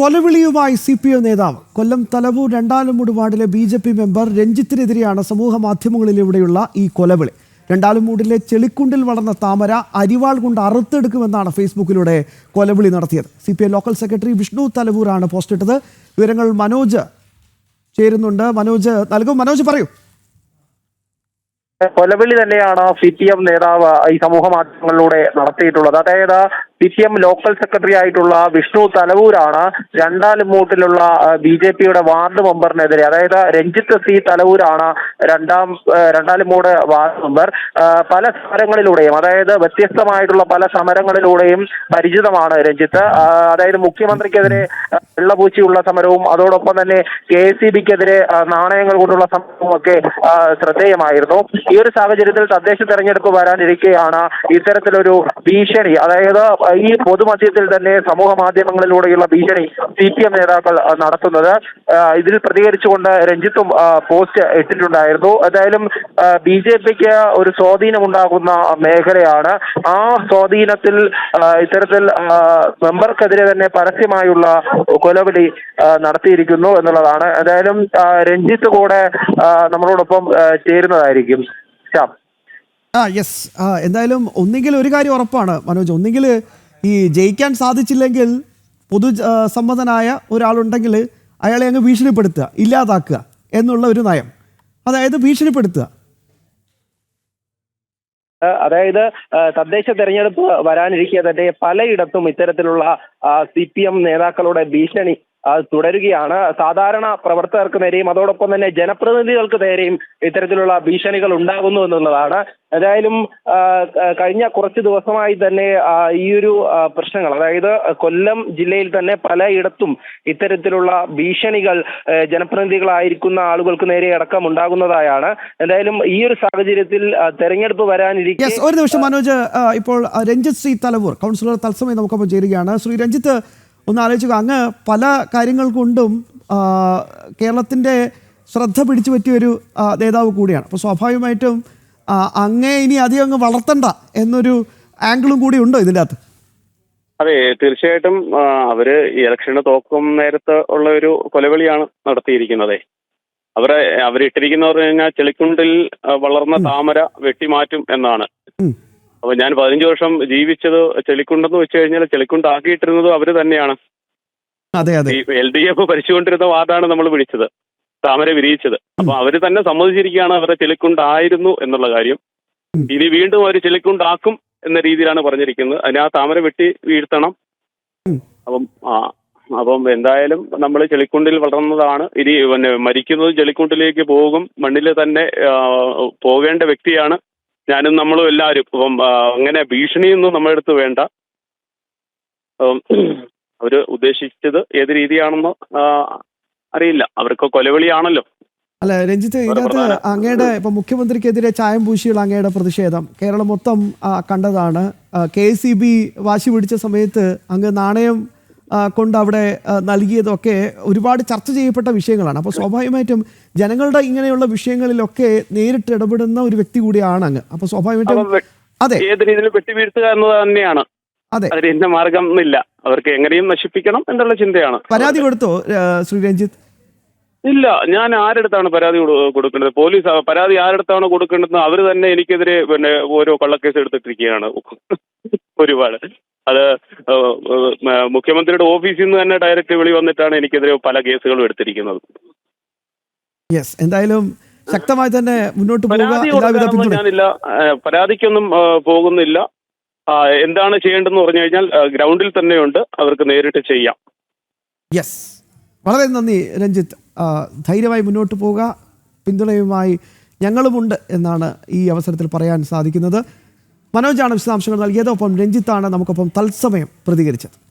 കൊലവിളിയുമായി C P M നേതാവ്. കൊല്ലം തലവൂർ രണ്ടാലുമൂട് വാർഡിലെ B J P member രഞ്ജിത്തിനെതിരെയാണ് സമൂഹ മാധ്യമങ്ങളിലൂടെയുള്ള ഈ കൊലവിളി. രണ്ടാലുമൂടിലെ ചെളിക്കുണ്ടിൽ വളർന്ന താമര അരിവാൾ കൊണ്ട് അറുത്തെടുക്കുമെന്നാണ് ഫേസ്ബുക്കിലൂടെ കൊലവിളി നടത്തിയത്. C P M local secretary Vishnu തലവൂരാണ് post ഇട്ടത്. വിവരങ്ങൾ മനോജ് ചേരുന്നുണ്ട്. മനോജ് നൽകും. മനോജ് പറയൂ. കൊലവിളി തന്നെയാണ് സി പി എം നേതാവ് ഈ സമൂഹ മാധ്യമങ്ങളിലൂടെ നടത്തിയിട്ടുള്ളത്. അതായത് C P M local secretary ആയിട്ടുള്ള വിഷ്ണു തലവൂരാണ് രണ്ടാലുമൂട്ടിലുള്ള ബി ജെ പിയുടെ വാർഡ് മെമ്പറിനെതിരെ. അതായത് രഞ്ജിത്ത് സി തലവൂരാണ് രണ്ടാം രണ്ടാൽ മൂട് വാർഡ് മെമ്പർ. പല സമരങ്ങളിലൂടെയും അതായത് വ്യത്യസ്തമായിട്ടുള്ള പല സമരങ്ങളിലൂടെയും പരിചിതമാണ് രഞ്ജിത്ത്. അതായത് മുഖ്യമന്ത്രിക്കെതിരെ വെള്ളപൂച്ചിയുള്ള സമരവും അതോടൊപ്പം തന്നെ കെ സി ബിക്കെതിരെ നാണയങ്ങൾ കൊണ്ടുള്ള സമരവും ഒക്കെ ശ്രദ്ധേയമായിരുന്നു. ഈ ഒരു സാഹചര്യത്തിൽ തദ്ദേശ തെരഞ്ഞെടുപ്പ് വരാനിരിക്കെയാണ് ഇത്തരത്തിലൊരു ഭീഷണി. അതായത് ഈ പൊതുമധ്യത്തിൽ തന്നെ സമൂഹ മാധ്യമങ്ങളിലൂടെയുള്ള ഭീഷണി സി പി എം നേതാക്കൾ നടത്തുന്നത്. ഇതിൽ പ്രതികരിച്ചുകൊണ്ട് രഞ്ജിത്തും പോസ്റ്റ് ഇട്ടിട്ടുണ്ടായിരുന്നു. എന്തായാലും ബി ജെ പിക്ക് ഒരു സ്വാധീനമുണ്ടാകുന്ന മേഖലയാണ്. ആ സ്വാധീനത്തിൽ ഇത്തരത്തിൽ മെമ്പർക്കെതിരെ തന്നെ പരസ്യമായുള്ള കൊലവിളി നടത്തിയിരിക്കുന്നു എന്നുള്ളതാണ്. എന്തായാലും രഞ്ജിത്ത് കൂടെ നമ്മളോടൊപ്പം ചേരുന്നതായിരിക്കും. ശ്യാം. ആ യെസ് എന്തായാലും ഒന്നുകിൽ ഒരു കാര്യം ഉറപ്പാണ് മനോജ്. ഒന്നുകിൽ ഈ ജയിക്കാൻ സാധിച്ചില്ലെങ്കിൽ പൊതു സമ്മതനായ ഒരാളുണ്ടെങ്കിൽ അയാളെ അങ്ങ് ഭീഷണിപ്പെടുത്തുക ഇല്ലാതാക്കുക എന്നുള്ള ഒരു നയം. അതായത് ഭീഷണിപ്പെടുത്തുക. അതായത് തദ്ദേശ തെരഞ്ഞെടുപ്പ് വരാനിരിക്കെ തന്നെ പലയിടത്തും ഇത്തരത്തിലുള്ള സി പി എം നേതാക്കളുടെ ഭീഷണി തുടരുകയാണ്. സാധാരണ പ്രവർത്തകർക്ക് നേരെയും അതോടൊപ്പം തന്നെ ജനപ്രതിനിധികൾക്ക് നേരെയും ഇത്തരത്തിലുള്ള ഭീഷണികൾ ഉണ്ടാകുന്നു എന്നുള്ളതാണ്. ഏതായാലും കഴിഞ്ഞ കുറച്ച് ദിവസമായി തന്നെ ഈ ഒരു പ്രശ്നങ്ങൾ അതായത് കൊല്ലം ജില്ലയിൽ തന്നെ പലയിടത്തും ഇത്തരത്തിലുള്ള ഭീഷണികൾ ജനപ്രതിനിധികളായിരിക്കുന്ന ആളുകൾക്ക് നേരെ അടക്കം ഉണ്ടാകുന്നതായാണ്. എന്തായാലും ഈ ഒരു സാഹചര്യത്തിൽ തെരഞ്ഞെടുപ്പ് വരാനിരിക്കെ ഒരു നിമിഷം മനോജ്. ഇപ്പോൾ രഞ്ജിത് രഞ്ജിത്ത് ശ്രീ തലവൂർ കൗൺസിലർ തത്സമയം നമുക്കൊപ്പം ചേരുകയാണ്. ശ്രീ രഞ്ജിത്ത് ഒന്ന് ആലോചിക്കുക. അങ്ങ് പല കാര്യങ്ങൾ കൊണ്ടും കേരളത്തിന്റെ ശ്രദ്ധ പിടിച്ചു പറ്റിയൊരു നേതാവ് കൂടിയാണ്. അപ്പോൾ സ്വാഭാവികമായിട്ടും അങ്ങേ ഇനി അധികം അങ്ങ് വളർത്തണ്ട എന്നൊരു ആംഗിളും കൂടി ഉണ്ടോ ഇതിന്റെ അകത്ത് അതെ തീർച്ചയായിട്ടും അവർ ഈ ഇലക്ഷന് തോക്കും നേരത്തെ ഉള്ള ഒരു കൊലവിളിയാണ് നടത്തിയിരിക്കുന്നത്. അവരെ അവരിട്ടിരിക്കുന്ന പറഞ്ഞു കഴിഞ്ഞാൽ ചെളിക്കുണ്ടിൽ വളർന്ന താമര വെട്ടിമാറ്റും എന്നാണ്. ഉം. അപ്പൊ ഞാൻ പതിനഞ്ച് വർഷം ജീവിച്ചത് ചെളിക്കുണ്ടെന്ന് വെച്ച് കഴിഞ്ഞാൽ ചെളിക്കുണ്ടാക്കിയിട്ടിരുന്നത് അവർ തന്നെയാണ്. അതെ അതെ. ഈ എൽ ഡി എഫ് ഭരിച്ചുകൊണ്ടിരുന്ന വാർഡാണ് നമ്മൾ വിളിച്ചത് താമര വിരിയിച്ചത്. അപ്പൊ അവർ തന്നെ സമ്മതിച്ചിരിക്കുകയാണ് അവരുടെ ചെളിക്കുണ്ടായിരുന്നു എന്നുള്ള കാര്യം. ഇനി വീണ്ടും അവർ ചെളിക്കുണ്ടാക്കും എന്ന രീതിയിലാണ് പറഞ്ഞിരിക്കുന്നത്. അതിന് ആ താമര വെട്ടി വീഴ്ത്തണം. അപ്പം ആ അപ്പം എന്തായാലും നമ്മൾ ചെളിക്കുണ്ടിൽ വളർന്നതാണ്. ഇനി പിന്നെ മരിക്കുന്നത് ചെളിക്കുണ്ടിലേക്ക് പോകും മണ്ണിൽ തന്നെ പോകേണ്ട വ്യക്തിയാണ് ഞാനും നമ്മളും എല്ലാവരും അപ്പം അങ്ങനെ ഭീഷണിയൊന്നും നമ്മുടെ അടുത്ത് വേണ്ട. അവർ അവർ ഉദ്ദേശിച്ചത് ഏത് രീതിയാണെന്ന് അറിയില്ല. അവർക്ക് കൊലവിളിയാണല്ലോ. അല്ല രഞ്ജിത്ത് ഇതിനകത്ത് അങ്ങയുടെ ഇപ്പൊ മുഖ്യമന്ത്രിക്കെതിരെ ചായം പൂശിയുള്ള അങ്ങയുടെ പ്രതിഷേധം കേരളം മൊത്തം കണ്ടതാണ്. കെ സി ബി വാശി പിടിച്ച സമയത്ത് അങ്ങ് നാണയം കൊണ്ട് അവിടെ നൽകിയതൊക്കെ ഒരുപാട് ചർച്ച ചെയ്യപ്പെട്ട വിഷയങ്ങളാണ്. അപ്പോൾ സ്വാഭാവികമായിട്ടും ജനങ്ങളുടെ ഇങ്ങനെയുള്ള വിഷയങ്ങളിലൊക്കെ നേരിട്ട് ഇടപെടുന്ന ഒരു വ്യക്തി കൂടിയാണ് അങ്ങ്. അപ്പോൾ സ്വാഭാവികമായിട്ടും അതെ. ഏത് രീതിയിൽ വെട്ടിവീഴ്ത്തുക എന്നത് തന്നെയാണ്. അതെ. മാർഗം ഇല്ല. അവർക്ക് എങ്ങനെയും നശിപ്പിക്കണം എന്നുള്ള ചിന്തയാണ്. പരാതി കൊടുത്തോ ശ്രീ രഞ്ജിത്ത് ഇല്ല. ഞാൻ ആരെടുത്താണ് പരാതി കൊടു- കൊടുക്കേണ്ടത്? പോലീസ് പരാതി ആരെടുത്താണ് കൊടുക്കേണ്ടത് അവർ തന്നെ എനിക്കെതിരെ പിന്നെ ഓരോ കള്ളക്കേസ് എടുത്തിട്ടിരിക്കുകയാണ്. ഒരുപാട്. അത് മുഖ്യമന്ത്രിയുടെ ഓഫീസിൽ നിന്ന് തന്നെ ഡയറക്റ്റ് വിളി വന്നിട്ടാണ് എനിക്കെതിരെ പല കേസുകളും എടുത്തിരിക്കുന്നത്. യെസ് എന്തായാലും ശക്തമായി തന്നെ മുന്നോട്ട് ഞാനില്ല. പരാതിക്കൊന്നും പോകുന്നില്ല. എന്താണ് ചെയ്യേണ്ടതെന്ന് പറഞ്ഞു കഴിഞ്ഞാൽ ഗ്രൗണ്ടിൽ തന്നെയുണ്ട്. അവർക്ക് നേരിട്ട് ചെയ്യാം. യെസ് വളരെ നന്ദി രഞ്ജിത്ത്. ധൈര്യമായി മുന്നോട്ട് പോവുക. പിന്തുണയുമായി ഞങ്ങളുമുണ്ട് എന്നാണ് ഈ അവസരത്തിൽ പറയാൻ സാധിക്കുന്നത്. മനോജാണ് വിശദാംശങ്ങൾ നൽകിയത്. ഒപ്പം രഞ്ജിത്താണ് നമുക്കൊപ്പം തത്സമയം പ്രതികരിച്ചത്.